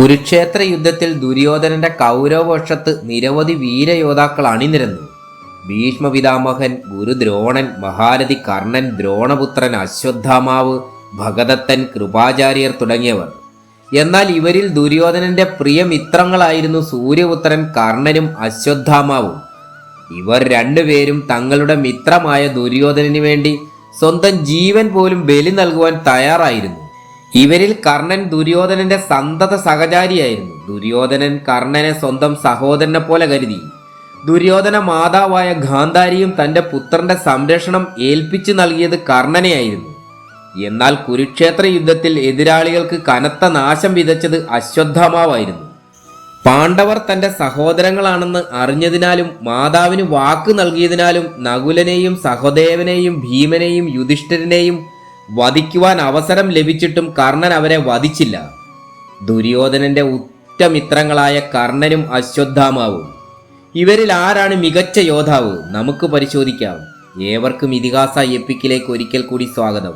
കുരുക്ഷേത്ര യുദ്ധത്തിൽ ദുര്യോധനന്റെ കൗരവപക്ഷത്ത് നിരവധി വീരയോദ്ധാക്കൾ അണിനിരന്നു. ഭീഷ്മ പിതാമഹൻ ഗുരുദ്രോണൻ മഹാരഥി കർണൻ ദ്രോണപുത്രൻ അശ്വത്ഥാമാവ് ഭഗതത്തൻ കൃപാചാര്യർ തുടങ്ങിയവർ. എന്നാൽ ഇവരിൽ ദുര്യോധനന്റെ പ്രിയ മിത്രങ്ങളായിരുന്നു സൂര്യപുത്രൻ കർണനും അശ്വത്ഥാമാവും. ഇവർ രണ്ടുപേരും തങ്ങളുടെ മിത്രമായ ദുര്യോധനന് വേണ്ടി സ്വന്തം ജീവൻ പോലും ബലി നൽകുവാൻ തയ്യാറായിരുന്നു. ഇവരിൽ കർണൻ ദുര്യോധനന്റെ സന്തത സഹചാരിയായിരുന്നു. ദുര്യോധനൻ കർണനെ സ്വന്തം സഹോദരനെ പോലെ കരുതി. ദുര്യോധന മാതാവായ ഗാന്ധാരിയും തന്റെ പുത്രന്റെ സംരക്ഷണം ഏൽപ്പിച്ചു നൽകിയത് കർണനെയായിരുന്നു. എന്നാൽ കുരുക്ഷേത്ര യുദ്ധത്തിൽ എതിരാളികൾക്ക് കനത്ത നാശം വിതച്ചത് അശ്വത്ഥമാവായിരുന്നു. പാണ്ഡവർ തന്റെ സഹോദരങ്ങളാണെന്ന് അറിഞ്ഞതിനാലും മാതാവിന് വാക്ക് നൽകിയതിനാലും നകുലനെയും സഹദേവനെയും ഭീമനെയും യുധിഷ്ഠിരനെയും വധിക്കുവാൻ അവസരം ലഭിച്ചിട്ടും കർണൻ അവരെ വധിച്ചില്ല. ദുര്യോധനന്റെ ഉറ്റമിത്രങ്ങളായ കർണനും അശ്വത്ഥാമാവും. ഇവരിൽ ആരാണ് മികച്ച യോദ്ധാവ്? നമുക്ക് പരിശോധിക്കാം. ഏവർക്കും ഇതിഹാസ എപ്പിക്കിലേക്ക് ഒരിക്കൽ കൂടി സ്വാഗതം.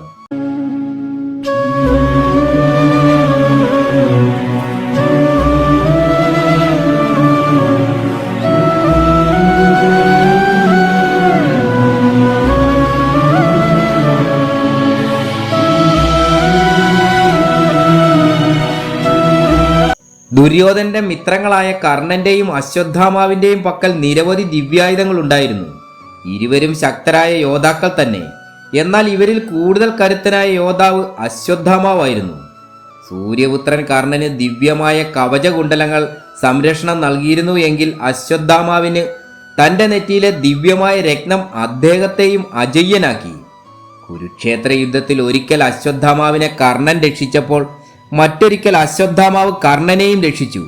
ദുര്യോധനന്റെ മിത്രങ്ങളായ കർണന്റെയും അശ്വത്ഥാമാവിന്റെയും പക്കൽ നിരവധി ദിവ്യായുധങ്ങൾ ഉണ്ടായിരുന്നു ഇരുവരും ശക്തരായ യോദ്ധാക്കൾ തന്നെ. എന്നാൽ ഇവരിൽ കൂടുതൽ കരുത്തനായ യോദ്ധാവ് അശ്വത്ഥാമാവായിരുന്നു. സൂര്യപുത്രൻ കർണന് ദിവ്യമായ കവചകുണ്ടലങ്ങൾ സംരക്ഷണം നൽകിയിരുന്നു എങ്കിൽ അശ്വത്ഥാമാവിന് തന്റെ നെറ്റിയിലെ ദിവ്യമായ രത്നം അദ്ദേഹത്തെയും അജയ്യനാക്കി. കുരുക്ഷേത്ര യുദ്ധത്തിൽ ഒരിക്കൽ അശ്വത്ഥാമാവിനെ കർണൻ രക്ഷിച്ചപ്പോൾ മറ്റൊരിക്കൽ അശ്വത്ഥാമാവ് കർണനെയും രക്ഷിച്ചു.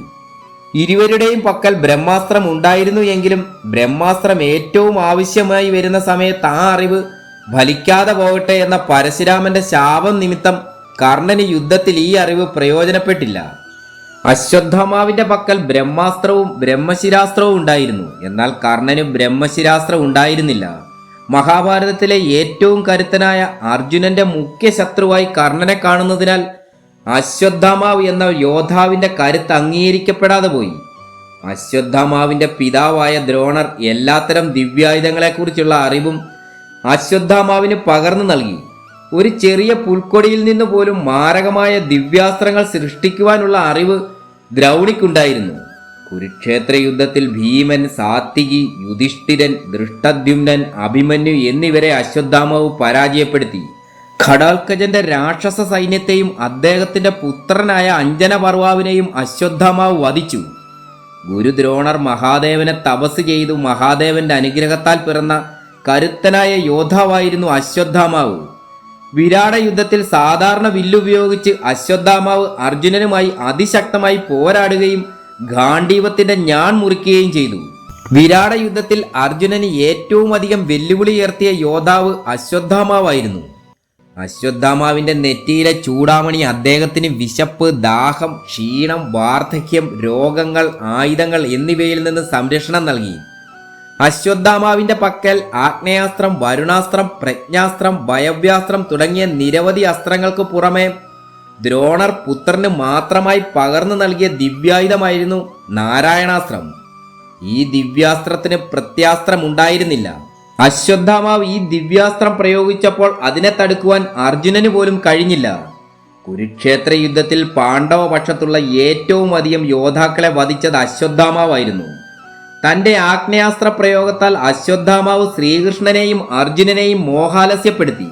ഇരുവരുടെയും പക്കൽ ബ്രഹ്മാസ്ത്രം ഉണ്ടായിരുന്നു എങ്കിലും ബ്രഹ്മാസ്ത്രം ഏറ്റവും ആവശ്യമായി വരുന്ന സമയത്ത് ആ അറിവ് ഫലിക്കാതെ പോകട്ടെ എന്ന പരശുരാമന്റെ ശാപം നിമിത്തം കർണന് യുദ്ധത്തിൽ ഈ അറിവ് പ്രയോജനപ്പെട്ടില്ല. അശ്വത്ഥാമാവിന്റെ പക്കൽ ബ്രഹ്മാസ്ത്രവും ബ്രഹ്മശിരാസ്ത്രവും ഉണ്ടായിരുന്നു. എന്നാൽ കർണന് ബ്രഹ്മശിരാസ്ത്രം ഉണ്ടായിരുന്നില്ല. മഹാഭാരതത്തിലെ ഏറ്റവും കരുത്തനായ അർജുനന്റെ മുഖ്യ ശത്രുവായി കർണനെ കാണുന്നതിനാൽ അശ്വത്ഥാമാവ് എന്ന യോദ്ധാവിന്റെ കരുത്ത് അംഗീകരിക്കപ്പെടാതെ പോയി. അശ്വത്ഥാമാവിന്റെ പിതാവായ ദ്രോണർ എല്ലാത്തരം ദിവ്യായുധങ്ങളെക്കുറിച്ചുള്ള അറിവും അശ്വത്ഥാമാവിന് പകർന്നു നൽകി. ഒരു ചെറിയ പുൽക്കൊടിയിൽ നിന്ന് പോലും മാരകമായ ദിവ്യാസ്ത്രങ്ങൾ സൃഷ്ടിക്കുവാനുള്ള അറിവ് ദ്രൗണിക്കുണ്ടായിരുന്നു. കുരുക്ഷേത്ര യുദ്ധത്തിൽ ഭീമൻ സാത്വികി യുധിഷ്ഠിരൻ ദൃഷ്ടദ്യുമ്നൻ അഭിമന്യു എന്നിവരെ അശ്വത്ഥാമാവ് പരാജയപ്പെടുത്തി. ഖഡാൽക്കജന്റെ രാക്ഷസ സൈന്യത്തെയും അദ്ദേഹത്തിന്റെ പുത്രനായ അഞ്ജന പർവാവിനെയും അശ്വത്ഥമാവ് വധിച്ചു. ഗുരുദ്രോണർ മഹാദേവനെ തപസ് ചെയ്തു. മഹാദേവന്റെ അനുഗ്രഹത്താൽ പിറന്ന കരുത്തനായ യോദ്ധാവായിരുന്നു അശ്വത്ഥാമാവ്. വിരാട യുദ്ധത്തിൽ സാധാരണ വില്ലുപയോഗിച്ച് അശ്വത്ഥാമാവ് അർജുനനുമായി അതിശക്തമായി പോരാടുകയും ഗാന്ധീവത്തിന്റെ ഞാൻ മുറിക്കുകയും ചെയ്തു. വിരാട യുദ്ധത്തിൽ അർജുനന് ഏറ്റവും അധികം വെല്ലുവിളി ഉയർത്തിയ യോദ്ധാവ് അശ്വത്ഥാമാവായിരുന്നു. അശ്വത്ഥാമാവിന്റെ നെറ്റിയിലെ ചൂടാമണി അദ്ദേഹത്തിന് വിശപ്പ് ദാഹം ക്ഷീണം വാർദ്ധക്യം രോഗങ്ങൾ ആയുധങ്ങൾ എന്നിവയിൽ നിന്ന് സംരക്ഷണം നൽകി. അശ്വത്ഥാമാവിന്റെ പക്കൽ ആഗ്നേയാസ്ത്രം വരുണാസ്ത്രം പ്രജ്ഞാസ്ത്രം ഭയവ്യാസ്ത്രം തുടങ്ങിയ നിരവധി അസ്ത്രങ്ങൾക്ക് പുറമെ ദ്രോണർ പുത്രന് മാത്രമായി പകർന്നു നൽകിയ ദിവ്യായുധമായിരുന്നു നാരായണാസ്ത്രം. ഈ ദിവ്യാസ്ത്രത്തിന് പ്രത്യാസ്ത്രം ഉണ്ടായിരുന്നില്ല. അശ്വത്ഥാമാവ് ഈ ദിവ്യാസ്ത്രം പ്രയോഗിച്ചപ്പോൾ അതിനെ തടുക്കുവാൻ അർജുനന് പോലും കഴിഞ്ഞില്ല. കുരുക്ഷേത്ര യുദ്ധത്തിൽ പാണ്ഡവ പക്ഷത്തുള്ള ഏറ്റവും അധികം യോദ്ധാക്കളെ വധിച്ചത് അശ്വത്ഥാമാവായിരുന്നു. തന്റെ ആഗ്നേയാസ്ത്ര പ്രയോഗത്താൽ അശ്വത്ഥാമാവ് ശ്രീകൃഷ്ണനെയും അർജുനനെയും മോഹാലസ്യപ്പെടുത്തി.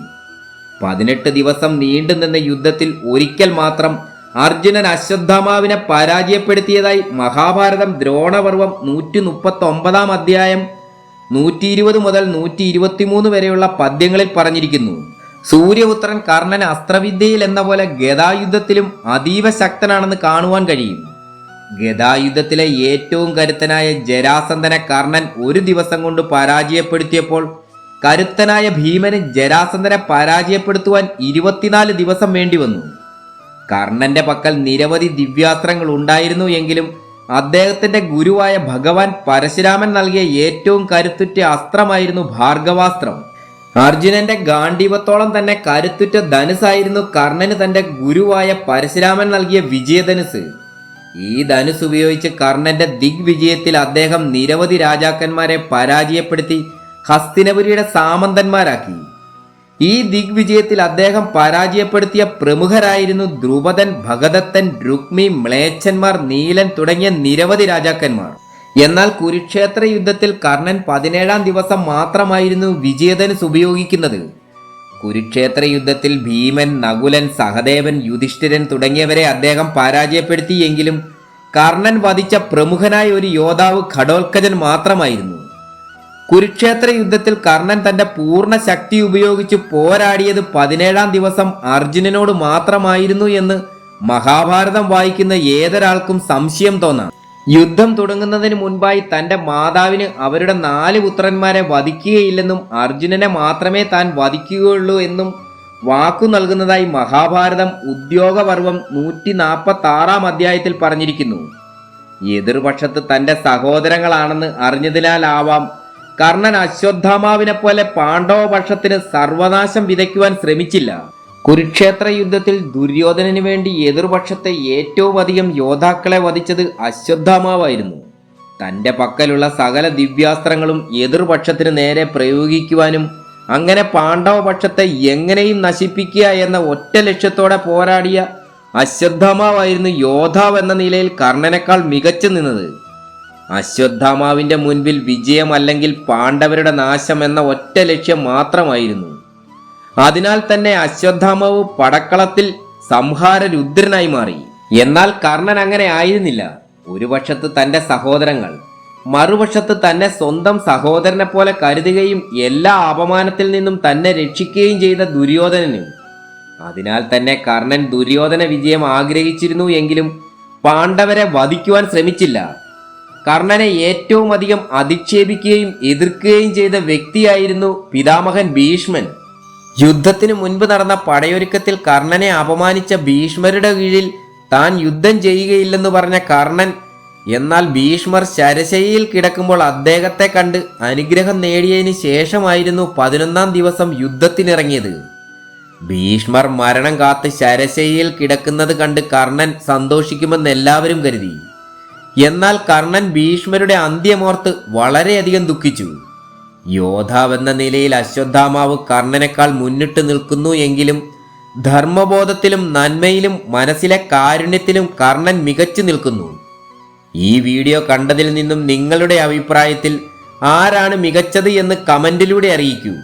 പതിനെട്ട് ദിവസം നീണ്ടുനിന്ന യുദ്ധത്തിൽ ഒരിക്കൽ മാത്രം അർജുനൻ അശ്വത്ഥാമാവിനെ പരാജയപ്പെടുത്തിയതായി മഹാഭാരതം ദ്രോണപർവം നൂറ്റി മുപ്പത്തി ഒമ്പതാം അധ്യായം നൂറ്റി ഇരുപത് മുതൽ നൂറ്റി ഇരുപത്തിമൂന്ന് വരെയുള്ള പദ്യങ്ങളിൽ പറഞ്ഞിരിക്കുന്നു. സൂര്യപുത്രൻ കർണൻ അസ്ത്രവിദ്യയിൽ എന്ന പോലെ ഗതായുദ്ധത്തിലും അതീവ ശക്തനാണെന്ന് കാണുവാൻ കഴിയും. ഗതായുദ്ധത്തിലെ ഏറ്റവും കരുത്തനായ ജരാസന്ധനെ കർണൻ ഒരു ദിവസം കൊണ്ട് പരാജയപ്പെടുത്തിയപ്പോൾ കരുത്തനായ ഭീമന് ജരാസന്ധനെ പരാജയപ്പെടുത്തുവാൻ ഇരുപത്തിനാല് ദിവസം വേണ്ടി വന്നു. കർണന്റെ പക്കൽ നിരവധി ദിവ്യാസ്ത്രങ്ങൾ ഉണ്ടായിരുന്നു എങ്കിലും അദ്ദേഹത്തിന്റെ ഗുരുവായ ഭഗവാൻ പരശുരാമൻ നൽകിയ ഏറ്റവും കരുത്തുറ്റ അസ്ത്രമായിരുന്നു ഭാർഗവാസ്ത്രം. അർജുനന്റെ ഗാന്ധീവത്തോളം തന്നെ കരുത്തുറ്റ ധനുസായിരുന്നു കർണന് തന്റെ ഗുരുവായ പരശുരാമൻ നൽകിയ വിജയധനുസ്. ഈ ധനുസ് ഉപയോഗിച്ച് കർണന്റെ ദിഗ്വിജയത്തിൽ അദ്ദേഹം നിരവധി രാജാക്കന്മാരെ പരാജയപ്പെടുത്തി ഹസ്തിനപുരിയുടെ സാമന്തന്മാരാക്കി. ഈ ദിഗ്വിജയത്തിൽ അദ്ദേഹം പരാജയപ്പെടുത്തിയ പ്രമുഖരായിരുന്നു ദ്രുപദൻ ഭഗദത്തൻ രുക്മി മ്ലേച്ഛന്മാർ നീലൻ തുടങ്ങിയ നിരവധി രാജാക്കന്മാർ. എന്നാൽ കുരുക്ഷേത്ര യുദ്ധത്തിൽ കർണൻ പതിനേഴാം ദിവസം മാത്രമായിരുന്നു വിജയധനുസ് ഉപയോഗിക്കുന്നത്. കുരുക്ഷേത്ര യുദ്ധത്തിൽ ഭീമൻ നകുലൻ സഹദേവൻ യുധിഷ്ഠിരൻ തുടങ്ങിയവരെ അദ്ദേഹം പരാജയപ്പെടുത്തിയെങ്കിലും കർണൻ വധിച്ച പ്രമുഖനായ ഒരു യോദ്ധാവ് ഘടോത്കജൻ മാത്രമായിരുന്നു. കുരുക്ഷേത്ര യുദ്ധത്തിൽ കർണൻ തന്റെ പൂർണ ശക്തി ഉപയോഗിച്ച് പോരാടിയത് പതിനേഴാം ദിവസം അർജുനനോട് മാത്രമായിരുന്നു എന്ന് മഹാഭാരതം വായിക്കുന്ന ഏതൊരാൾക്കും സംശയം തോന്നാം. യുദ്ധം തുടങ്ങുന്നതിന് മുൻപായി തന്റെ മാതാവിന് അവരുടെ നാല് പുത്രന്മാരെ വധിക്കുകയില്ലെന്നും അർജുനനെ മാത്രമേ താൻ വധിക്കുകയുള്ളൂ എന്നും വാക്കു നൽകുന്നതായി മഹാഭാരതം ഉദ്യോഗപർവം നൂറ്റി നാൽപ്പത്തി ആറാം അധ്യായത്തിൽ പറഞ്ഞിരിക്കുന്നു. എതിർപക്ഷത്ത് തന്റെ സഹോദരങ്ങളാണെന്ന് അറിഞ്ഞതിനാലാവാം കർണൻ അശ്വത്ഥാമാവിനെ പോലെ പാണ്ഡവപക്ഷത്തിന് സർവനാശം വിതയ്ക്കുവാൻ ശ്രമിച്ചില്ല. കുരുക്ഷേത്ര യുദ്ധത്തിൽ ദുര്യോധനന് വേണ്ടി എതിർപക്ഷത്തെ ഏറ്റവും അധികം യോദ്ധാക്കളെ വധിച്ചത് അശ്വത്ഥാമാവായിരുന്നു. തന്റെ പക്കലുള്ള സകല ദിവ്യാസ്ത്രങ്ങളും എതിർപക്ഷത്തിന് നേരെ പ്രയോഗിക്കുവാനും അങ്ങനെ പാണ്ഡവപക്ഷത്തെ എങ്ങനെയും നശിപ്പിക്കുക എന്ന ഒറ്റ ലക്ഷ്യത്തോടെ പോരാടിയ അശ്വത്ഥാമാവായിരുന്നു യോദ്ധാവ് എന്ന നിലയിൽ കർണനേക്കാൾ മികച്ചു നിന്നത്. അശ്വത്ഥാമാവിന്റെ മുൻപിൽ വിജയമല്ലെങ്കിൽ പാണ്ഡവരുടെ നാശം എന്ന ഒറ്റ ലക്ഷ്യം മാത്രമായിരുന്നു. അതിനാൽ തന്നെ അശ്വത്ഥാമാവ് പടക്കളത്തിൽ സംഹാര രുദ്രനായി മാറി. എന്നാൽ കർണൻ അങ്ങനെ ആയിരുന്നില്ല. ഒരു പക്ഷത്ത് തന്റെ സഹോദരങ്ങൾ മറുപക്ഷത്ത് തന്നെ സ്വന്തം സഹോദരനെ പോലെ കരുതുകയും എല്ലാ അപമാനത്തിൽ നിന്നും തന്നെ രക്ഷിക്കുകയും ചെയ്ത ദുര്യോധനന്. അതിനാൽ തന്നെ കർണൻ ദുര്യോധന വിജയം ആഗ്രഹിച്ചിരുന്നു എങ്കിലും പാണ്ഡവരെ വധിക്കുവാൻ ശ്രമിച്ചില്ല. കർണനെ ഏറ്റവും അധികം അധിക്ഷേപിക്കുകയും എതിർക്കുകയും ചെയ്ത വ്യക്തിയായിരുന്നു പിതാമഹൻ ഭീഷ്മൻ. യുദ്ധത്തിന് മുൻപ് നടന്ന പടയൊരുക്കത്തിൽ കർണനെ അപമാനിച്ച ഭീഷ്മരുടെ കീഴിൽ താൻ യുദ്ധം ചെയ്യുകയില്ലെന്ന് പറഞ്ഞ കർണൻ എന്നാൽ ഭീഷ്മർ ശരശയിൽ കിടക്കുമ്പോൾ അദ്ദേഹത്തെ കണ്ട് അനുഗ്രഹം നേടിയതിന് ശേഷമായിരുന്നു പതിനൊന്നാം ദിവസം യുദ്ധത്തിനിറങ്ങിയത്. ഭീഷ്മർ മരണം കാത്ത് ശരശയിൽ കിടക്കുന്നത് കണ്ട് കർണൻ സന്തോഷിക്കുമെന്ന് എല്ലാവരും കരുതി. എന്നാൽ കർണൻ ഭീഷ്മരുടെ അന്ത്യമോർത്ത് വളരെയധികം ദുഃഖിച്ചു. യോദ്ധാവെന്ന നിലയിൽ അശ്വത്ഥാമാവ് കർണനേക്കാൾ മുന്നിട്ട് നിൽക്കുന്നു എങ്കിലും ധർമ്മബോധത്തിലും നന്മയിലും മനസ്സിലെ കാരുണ്യത്തിലും കർണൻ മികച്ചു നിൽക്കുന്നു. ഈ വീഡിയോ കണ്ടതിൽ നിന്നും നിങ്ങളുടെ അഭിപ്രായത്തിൽ ആരാണ് മികച്ചത് എന്ന് കമന്റിലൂടെ അറിയിക്കൂ.